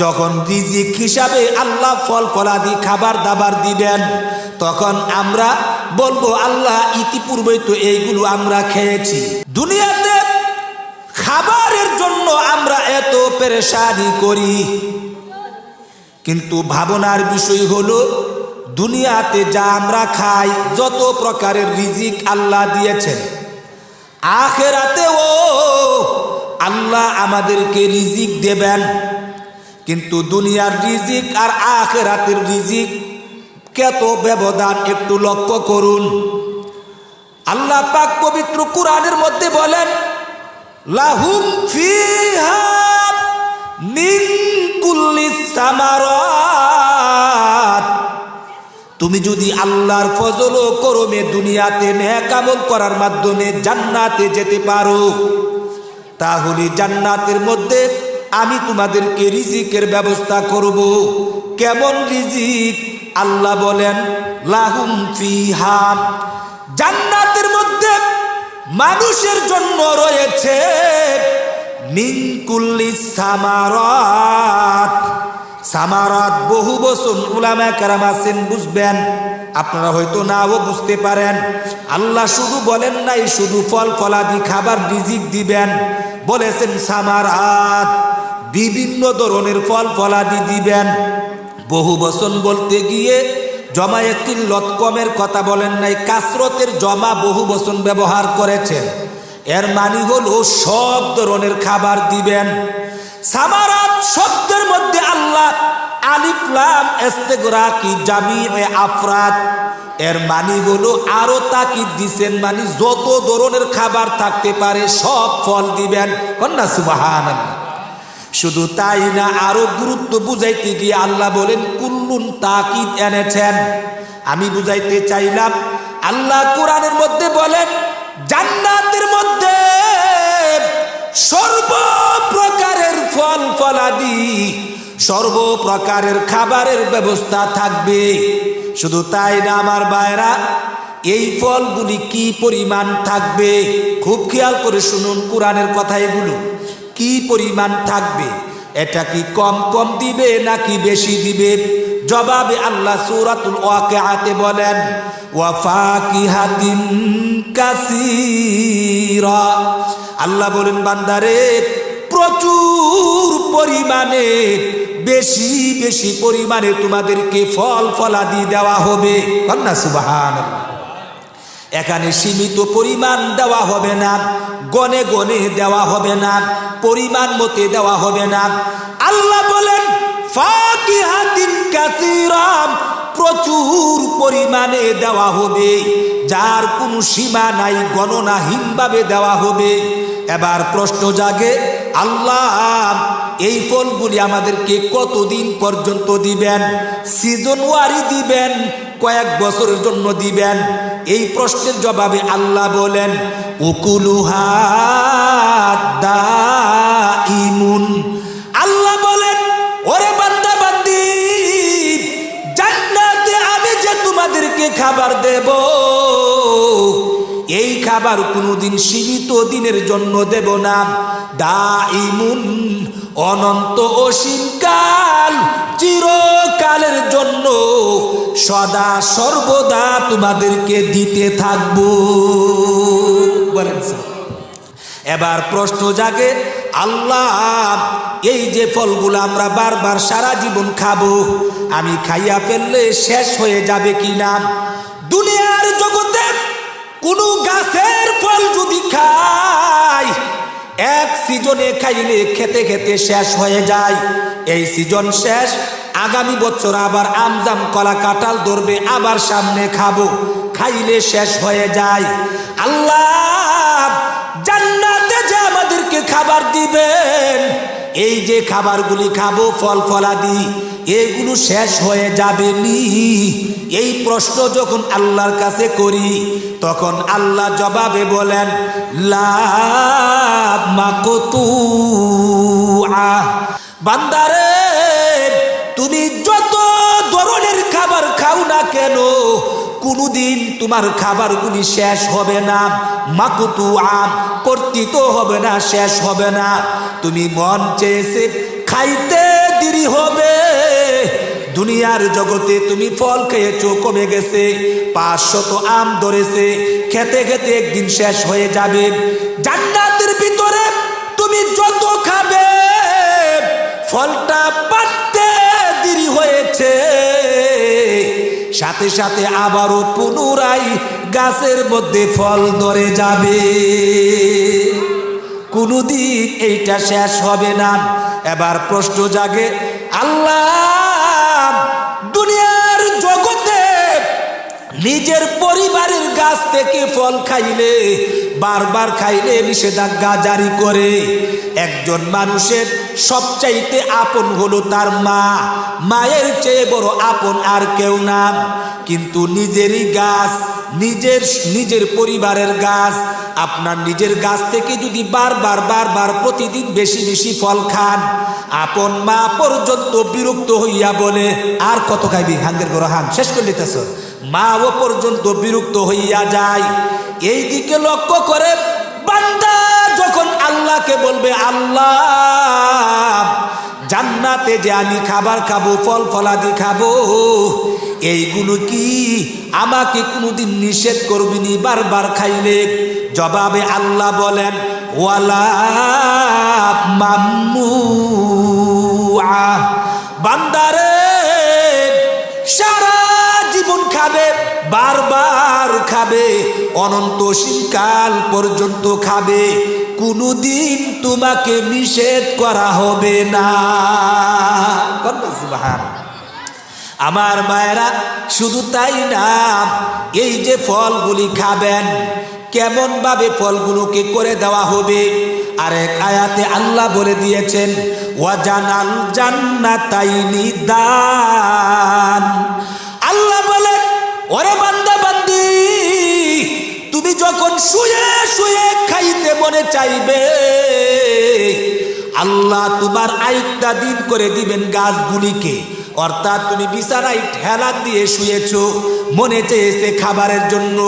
যখন রিজিক হিসাবে আল্লাহ ফল ফলাদি খাবার দাবার দিবেন, তখন আমরা বলব, আল্লাহ ইতিপূর্বে তো এইগুলো আমরা খেয়েছি। দুনিয়াতে খাবারের জন্য আমরা এত পেরেশানি করি। কিন্তু ভাবনার বিষয় হলো, দুনিয়াতে যা আমরা খাই, যত প্রকারের রিজিক আল্লাহ দিয়েছেন, আখেরাতেও আল্লাহ আমাদেরকে রিজিক দেবেন। কিন্তু দুনিয়ার রিজিক আর আখেরাতের রিজিক কত ব্যবধান একটু লক্ষ্য করুন। আল্লাহ পাক পবিত্র কোরআনের মধ্যে বলেন, লাহুম ফিহা মিন কুল্লি সামারাত। তুমি যদি আল্লাহর ফজল ও করমে দুনিয়াতে নেকামল করার মাধ্যমে জান্নাতে যেতে পারো, তাহলে জান্নাতের মধ্যে আমি তোমাদেরকে রিজিকের ব্যবস্থা করব। কেমন রিজিক? আল্লাহ বলেন, লাহুম ফিহা। জান্নাতের মধ্যে মানুষের জন্য রয়েছে মিনকুল্লি সামারাত। সামারাত বহু বসুন উলামা কারাম আছেন, বুঝবেন? আপনারা হয়তো নাও বুঝতে পারেন। আল্লাহ শুধু বলেন নাই, শুধু ফল ফলাদি খাবার রিজিক দিবেন। বলেছেন সামারাত। বিভিন্ন ধরনের ফল ফলাদি দিবেন। বহু বচন বলতে গিয়ে জমা একটি লটকমের কথা বলেন নাই, কাসরতের জমা বহু বচন ব্যবহার করেছেন। এর মানি হল সব ধরনের খাবার দিবেন। সামারাত শব্দের মধ্যে আল্লাহ আলিফলাম এস্তেগরাকি জামি আফরাত। এর মানে হলো আরও তাকিদ দিছেন মানে যত ধরনের খাবার থাকতে পারে সব ফল দিবেন। কন্যা সুবাহান শুধু তাই না, আরও গুরুত্ব বুঝাইতে গিয়ে আল্লাহ বলেন, কুল্লুন তাকিদ এনেছেন। আমি বুঝাইতে চাইলাম, আল্লাহ কোরআনের মধ্যে বলেন, জান্নাতের মধ্যে সর্ব প্রকারের ফল ফলাদি সর্ব প্রকারের খাবারের ব্যবস্থা থাকবে। শুধু তাই না, আমার বায়রা এই ফলগুলি কি পরিমাণ থাকবে? খুব খেয়াল করে শুনুন কোরআনের কথা এগুলো। কি পরিমাণ থাকবে? এটা কি কম কম দিবে নাকি বেশি দিবে? জবাবে আল্লাহ সুরাতুল ওয়াকিআতে বলেন আল্লাহ বলেন, বান্দারে, প্রচুর পরিমাণে, বেশি বেশি পরিমাণে তোমাদেরকে ফল ফলাদি দেওয়া হবে। কন্যা সুবাহান এখানে সীমিত পরিমাণ দেওয়া হবে না, গনে গনে দেওয়া হবে না, পরিমাণ মতে দেওয়া হবে না। আল্লাহ বলেন প্রচুর পরিমাণে দেওয়া হবে, যার কোনো সীমা নাই, গণনাহীনভাবে দেওয়া হবে। এবার প্রশ্ন জাগে, আল্লাহ, এই ফলগুলি আমাদেরকে কতদিন পর্যন্ত দিবেন? সিজন ওয়ারি দিবেন? কয়েক বছরের জন্য দিবেন? এই প্রশ্নের জবাবে আল্লাহ বলেন, উকুলুহা ইমুন আল্লাহ বলেন, ওরে বান্দা বান্দি, জান্নাতে আমি যে তোমাদেরকে খাবার দেব, এই খাবার কোনোদিন সীমিত দিনের জন্য দেব না। দা ইমুন অনন্ত অসীমকাল চিরকালের জন্য সদা সর্বদা তোমাদেরকে দিতে থাকব। বলেন এবার প্রশ্ন জাগে, আল্লাহ, এই যে ফলগুলো আমরা বারবার সারা জীবন খাব, আমি খাইয়া ফেললে শেষ হয়ে যাবে কি না দুনিয়ার জগতে কোনো গাছের ফল যদি খাই, এক সিজনে খাইলে খেতে খেতে শেষ হয়ে যায়। এই সিজন শেষ আগামী বছর আবার আমজাম কলা কাঁঠাল ধরবে, আবার সামনে খাব। খাইলে শেষ হয়ে যায়। আল্লাহ জান্নাতে যে আমাদেরকে খাবার দিবেন, এই যে খাবারগুলি খাব, ফল ফলাদি, এগুলো শেষ হয়ে যাবে নি এই প্রশ্ন যখন আল্লাহর কাছে করি, তখন আল্লাহ জবাবে বলেন, লাভ মাকতু আহ বান্দারে তুমি যত ধরনের খাবার খাও না কেন, কোনোদিন তোমার খাবারগুলি শেষ হবে না। মাকুতু আম কর্তৃত হবে না, শেষ হবে না। তুমি মন চেয়েছে খাইতে দেরি হবে। দুনিয়ার জগতে তুমি ফল খেয়েছো, কমে গেছে। পাঁচশত আম ধরেছে, খেতে খেতে একদিন শেষ হয়ে যাবে। জান্নাতের সাথে সাথে আবারও পুনরায় গাছের মধ্যে ফল ধরে যাবে। কোনোদিন এইটা শেষ হবে না। এবার প্রশ্ন জাগে, আল্লাহ থেকে ফল খাইলে, বারবার খাইলে নিষেধাজ্ঞা জারি করে। একজন মানুষের সবচাইতে আপন হলো তার মা। মায়ের চেয়ে বড় আপন আর কেউ না। কিন্তু নিজেরই গাছ, নিজের নিজের পরিবারের গাছ, আপনার নিজের গাছ থেকে যদি বারবার বারবার প্রতিদিন বেশি বেশি ফল খান, আপন মা পর্যন্ত বিরক্ত হইয়া বলে, আর কত খাইবি? হাঙ্গের বড় হান, শেষ করে নিতেছ মা ও পর্যন্ত বিরক্ত হইয়া যায়। এই দিকে লক্ষ্য করে বান্দা যখন আল্লাহকে বলবে, আল্লাহ, জান্নাতে যে আমি খাবার খাব, ফল ফলাদি খাব, এইগুলো কি আমাকে কোনোদিন নিষেধ করবিনি? বারবার খাইলে? জবাবে আল্লাহ বলেন, ওয়ালা মাম্মু বান্দারে সারা জীবন খাবে, বারবার খাবে, অনন্ত কাল পর্যন্ত খাবে। কোনোদিন তোমাকে নিষেধ করা হবে না। আমার মায়েরা, শুধু তাই না, এই যে ফলগুলি খাবেন কেমন ভাবে ফলগুলোকে করে দেওয়া হবে? আরেক আয়াতে আল্লাহ বলে দিয়েছেন, ওয়াজানাল জান্নাতাইনি দান। ওরে বান্দা বান্দি, তুমি যখন শুয়ে শুয়ে খাইতে মনে চাইবে, আল্লাহ তোমার আইকটা দিন করে দিবেন গাছগুলিকে। অর্থাৎ তুমি বিছানায় ঠেলা দিয়ে শুয়েছ, মনে চেয়েছে খাবারের জন্য।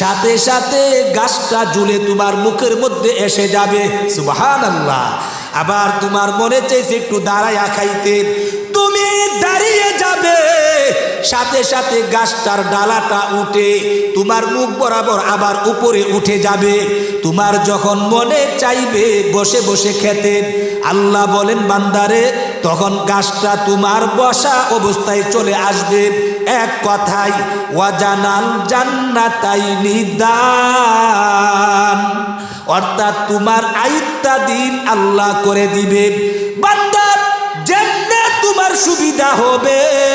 সাথে সাথে গাছটা জুলে তোমার মুখের মধ্যে এসে যাবে সুবাহান আল্লাহ আবার তোমার মনে চেয়েছে একটু দাঁড়াইয়া খাইতে, তুমি দাঁড়িয়ে যাবে। সাথে সাথে গাছটার ডালাটা উঠে তোমার মুখ বরাবর আবার উপরে উঠে যাবে। তোমার যখন মনে চাইবে বসে বসে খেতে, আল্লাহ বলেন, বান্দারে, তখন গাছটা তোমার বসা অবস্থায় চলে আসবে। এক কথায়, ওয়াজানাল জান্নাতাই নিদান। অর্থাৎ তোমার আইত্তা দিন আল্লাহ করে দিবে। বান্দা যেমনে তোমার সুবিধা হবে।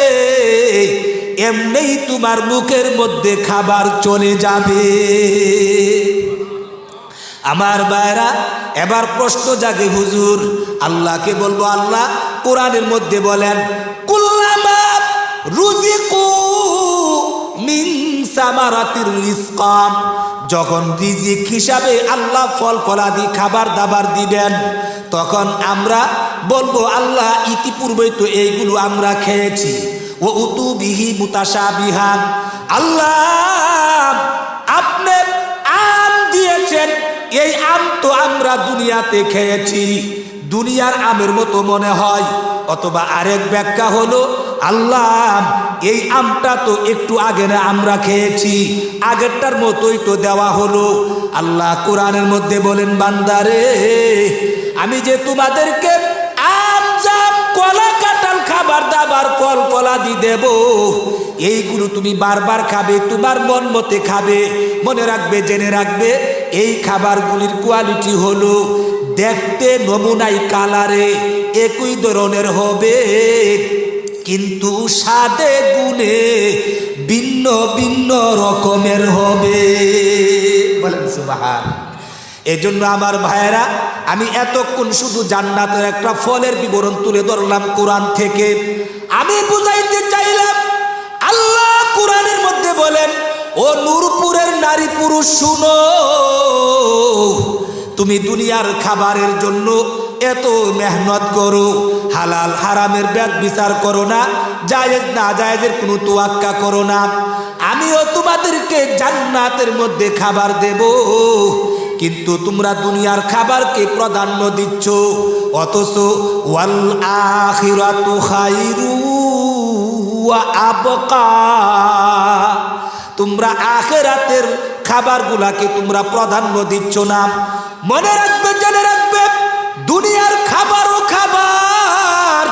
এমনিই তোমার মুখের মধ্যে খাবার চলে যাবে। আমার বায়রা এবার প্রশ্ন জাগে হুজুর। আল্লাহকে বলব, আল্লাহ কোরআনের মধ্যে বলেন যখন রিজিক হিসাবে আল্লাহ ফল ফলাদি খাবার দাবার দিবেন, তখন আমরা বলব, আল্লাহ ইতিপূর্বে তো এইগুলো আমরা খেয়েছি। ও উতু বিহি মুতাসা বিহান আল্লাহ, আপনি আম দিয়েছেন। এই আম তো আমরা দুনিয়াতে খেয়েছি। দুনিয়ার আমের মতো মনে হয়। অথবা আরেক ব্যাখ্যা হলো, আল্লাহ, এই আমটা তো একটু আগে না আমরা খেয়েছি। আগেরটার মতোই তো দেওয়া হলো। আল্লাহ কোরআনের মধ্যে বলেন, বান্দারে, আমি যে তোমাদেরকে ফলাদি দেব। এইগুলো তুমি বারবার খাবে, তোমার মন মতে খাবে। মনে রাখবে, জেনে রাখবে, এই খাবারগুলির কোয়ালিটি হলো দেখতে নমুনাই কালারে, একই ধরনের হবে। কিন্তু স্বাদে গুণে ভিন্ন ভিন্ন রকমের হবে। বলেন সুবাহান। এজন্য আমার ভাইয়েরা, আমি এতক্ষণ শুধু জান্নাতের একটা ফলের বিবরণ তুলে ধরলাম কোরআন থেকে। আমি বুঝাইতে বলেন, ও নূরপুরের নারী পুরুষ, শুনো। তুমি দুনিয়ার খাবারের জন্য এত মেহনত করো, হালাল হারামের ব্যাগ বিচার করো না, জায়েজ না জায়েজের কোনো তোয়াক্কা করো না। আমিও তোমাদেরকে জান্নাতের মধ্যে খাবার দেব, কিন্তু তোমরা দুনিয়ার খাবারকে প্রাধান্য দিচ্ছ। অথচ ওয়াল আখিরাতু খাইরু ওয়া আবকা। তোমরা আখেরাতের খাবারগুলাকে তোমরা প্রাধান্য দিচ্ছ না। মনে রাখবে, জেনে রাখবে, দুনিয়ার খাবারও খাবার,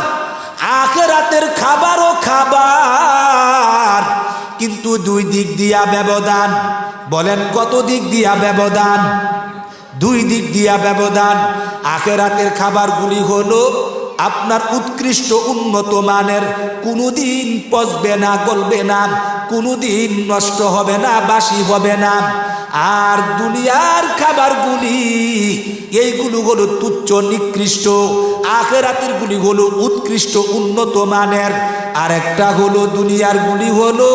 আখেরাতের খাবারও খাবার, কিন্তু দুই দিক দিয়া ব্যবধান। বলেন, কত দিক দিয়া ব্যবধান? দুই দিক দিয়া ব্যবধান। আখেরাতের খাবারগুলি হলো আপনার উৎকৃষ্ট উন্নত মানের কোনোদিন পচবে না, গলবে না, কোনোদিন নষ্ট হবে না, বাসি হবে না। আর দুনিয়ার খাবারগুলি, এইগুলো হলো তুচ্ছ, নিকৃষ্ট। আখেরাতের গুলি হলো উৎকৃষ্ট, উন্নত মানের। আর একটা হলো দুনিয়ার গুলি হলো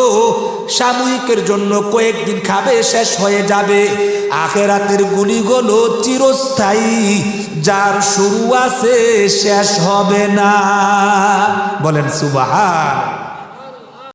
সাময়িকের জন্য কয়েকদিন খাবে, শেষ হয়ে যাবে। আখেরাতের গুলি হলো চিরস্থায়ী যার শুরু আছে শেষ হবে না। বলেন সুবাহান।